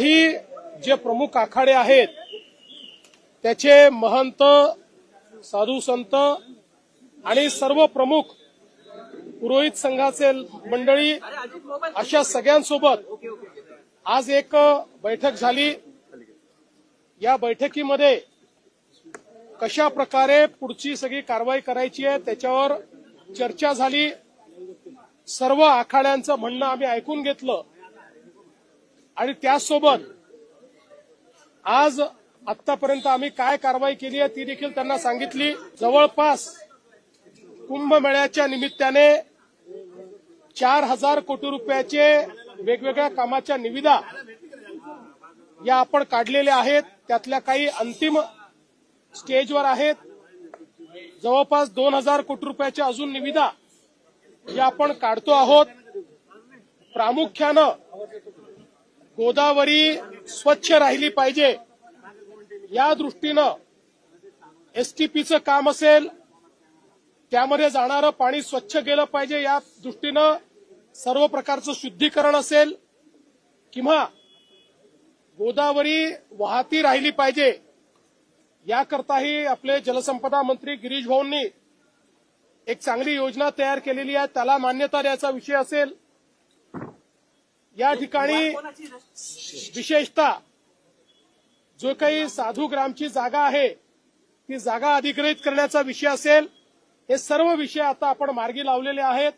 ही जे प्रमुख आखाडे आहेत त्याचे महंत साधू संत आणि सर्व प्रमुख पुरोहित संघाचे मंडळी अशा सगळ्यांसोबत आज एक बैठक झाली. या बैठकीमध्ये कशा प्रकारे पुढची सगळी कारवाई करायची आहे त्याच्यावर चर्चा झाली. सर्व आखाड्यांचं म्हणणं आम्ही ऐकून घेतलं. आणि त्याचसोबत आज आतापर्यंत आम्ही काय कारवाई केली आहे ती देखील त्यांना सांगितली. जवळपास कुंभमेळ्याच्या निमित्ताने चार हजार कोटी रुपयाचे वेगवेगळ्या कामाच्या निविदा या आपण काढलेल्या आहेत. त्यातल्या काही अंतिम स्टेजवर आहेत. जवळपास दोन हजार कोटी रुपयाच्या अजून निविदा या आपण काढतो आहोत. प्रामुख्यानं गोदावरी स्वच्छ राहिली पाहिजे. या दृष्टीनं एसटीपीचं काम असेल त्यामध्ये जाणारं पाणी स्वच्छ गेलं पाहिजे या दृष्टीनं सर्व प्रकारचं शुद्धीकरण असेल किंवा गोदावरी वाहती राहिली पाहिजे याकरताही आपले जलसंपदा मंत्री गिरीश भाऊंनी एक चांगली योजना तयार केलेली आहे. त्याला मान्यता द्यायचा विषय असेल या ठिकाणी विशेषतः जो काही साधू ग्रामची जागा आहे ती जागा अधिग्रहित करण्याचा विषय असेल हे सर्व विषय आता आपण मार्गी लावलेले आहेत.